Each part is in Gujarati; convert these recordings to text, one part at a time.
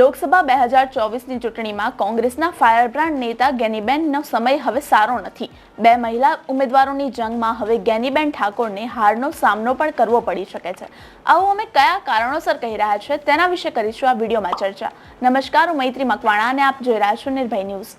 લોકસભા બે હજાર ચોવીસની ચૂંટણીમાં કોંગ્રેસના ફાયરબ્રાન્ડ નેતા ગેનીબેનનો સમય હવે સારો નથી. બે મહિલા ઉમેદવારોની જંગમાં હવે ગેનીબેન ઠાકોરને હારનો સામનો પણ કરવો પડી શકે છે. આવું અમે કયા કારણોસર કહી રહ્યા છે તેના વિશે કરીશું આ વિડીયોમાં ચર્ચા. નમસ્કાર, હું મૈત્રી મકવાણા અને આપ જોઈ રહ્યા છો નિર્ભય ન્યૂઝ.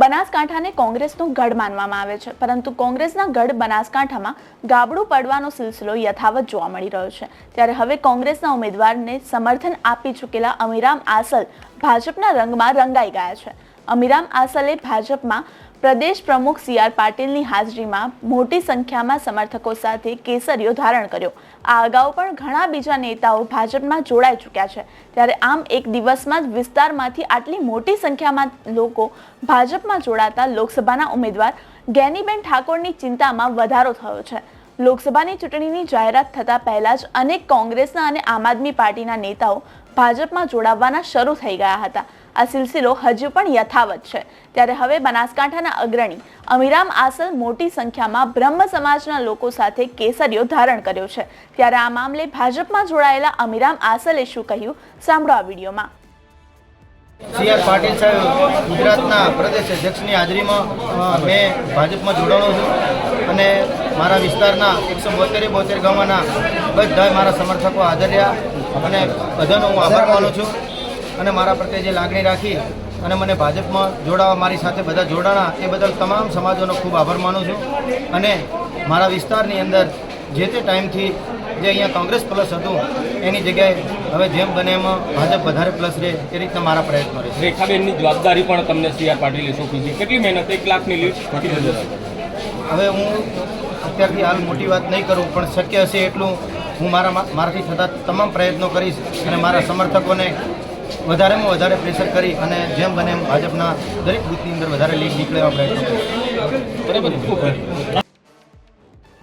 બનાસકાંઠાને કોંગ્રેસનું ગઢ માનવામાં આવે છે. પરંતુ કોંગ્રેસના ગઢ બનાસકાંઠામાં ગાબડું પડવાનો સિલસિલો યથાવત જોવા મળી રહ્યો છે. ત્યારે હવે કોંગ્રેસના ઉમેદવારને સમર્થન આપી ચૂકેલા અમીરામ આસલ ભાજપના રંગમાં રંગાઈ ગયા છે. અમીરામ આસલે ભાજપમાં પ્રદેશ પ્રમુખ સી આર પાટીલની હાજરીમાં મોટી સંખ્યામાં સમર્થકો સાથે કેસરીઓ ધારણ કર્યો. આ અગાઉ પણ ઘણા બીજા નેતાઓ ભાજપમાં જોડાઈ ચૂક્યા છે. ત્યારે આમ એક દિવસમાં જ વિસ્તારમાંથી આટલી મોટી સંખ્યામાં લોકો ભાજપમાં જોડાતા લોકસભાના ઉમેદવાર ગેનીબેન ઠાકોરની ચિંતામાં વધારો થયો છે. લોકસભાની ચૂંટણીની જાહેરાત થતાં પહેલાં જ અનેક કોંગ્રેસના અને આમ આદમી પાર્ટીના નેતાઓ ભાજપમાં જોડાવવાના શરૂ થઈ ગયા હતા. આ સિલસિલો હજુ પણ યથાવત છે. ત્યારે હવે બનાસકાંઠાના અગ્રણી અમીરામ આસલ મોટી સંખ્યામાં બ્રહ્મ સમાજના લોકો સાથે કેસરીઓ ધારણ કર્યો છે. ત્યારે આ મામલે ભાજપમાં જોડાયેલા અમીરામ આસલે શું કહ્યું સાંભળો આ વિડીયોમાં. સી આર પાટીલ સાહેબ, ગુજરાતના પ્રદેશ અધ્યક્ષની હાજરીમાં મેં ભાજપમાં જોડાણો છું અને મારા વિસ્તારના એકસો બોતેરે બોતેર ગામના બધા મારા સમર્થકો હાજર રહ્યા અને બધાનો હું આભાર માનું છું. અને મારા પ્રત્યે જે લાગણી રાખી અને મને ભાજપમાં જોડાવા મારી સાથે બધા જોડાણા એ બદલ તમામ સમાજોનો ખૂબ આભાર માનું છું. અને મારા વિસ્તારની અંદર જે તે ટાઈમથી જે અહીંયા કોંગ્રેસ પ્લસ હતું એની જગ્યાએ હવે જેમ બને એમાં ભાજપ વધારે પ્લસ રહે એ રીતના મારા પ્રયત્નો રહેશે. રેખાબેનની જવાબદારી પણ તમને સી આર પાટીલે સોંપી છે. કેટલી મહેનત એક લાખની લીડ હવે હું અત્યારથી હાલ મોટી વાત નહીં કરું પણ શક્ય હશે એટલું હું મારા મારાથી થતા તમામ પ્રયત્નો કરીશ અને મારા સમર્થકોને વધારેમાં વધારે પ્રેશર કરી અને જેમ બને એમ ભાજપના દરેક બુથની અંદર વધારે લીડ નીકળે પ્રયત્નો બરાબર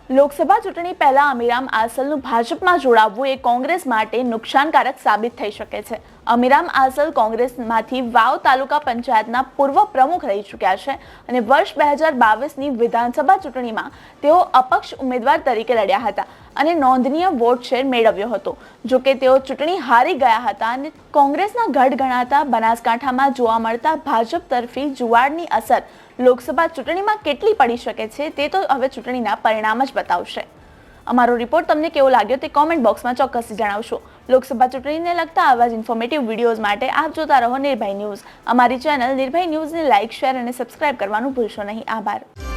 લોકસભા ચૂંટણી પહેલા અમીરામ આસલનું ભાજપમાં જોડાવવું એ કોંગ્રેસ માટે નુકસાનકારક સાબિત થઈ શકે છે. અમીરામ આસલ કોંગ્રેસમાંથી વાવ તાલુકા પંચાયતના પૂર્વ પ્રમુખ રહી ચૂક્યા છે અને વર્ષ બે હજાર બાવીસની વિધાનસભા ચૂંટણીમાં તેઓ અપક્ષ ઉમેદવાર તરીકે લડ્યા હતા અને નોંધનીય વોટ શેર મેળવ્યો હતો. જો કે તેઓ ચૂંટણી હારી ગયા હતા અને કોંગ્રેસના ગઢ ગણાતા બનાસકાંઠામાં જોવા મળતા ભાજપ તરફી જુવાડની અસર લોકસભા ચૂંટણીમાં કેટલી પડી શકે છે તે તો હવે ચૂંટણીના પરિણામ જ બતાવશે. અમારો રિપોર્ટ તમને કેવો લાગ્યો તે કોમેન્ટ બોક્સમાં ચોક્કસ જણાવશો. લોકસભા ચૂંટણીને લગતા આવા જ ઇન્ફોર્મેટિવ વિડીયોઝ માટે આપ જોતા રહો નિર્ભય ન્યૂઝ. અમારી ચેનલ નિર્ભય ન્યૂઝને લાઇક શેર અને સબસ્ક્રાઇબ કરવાનું ભૂલશો નહીં. આભાર.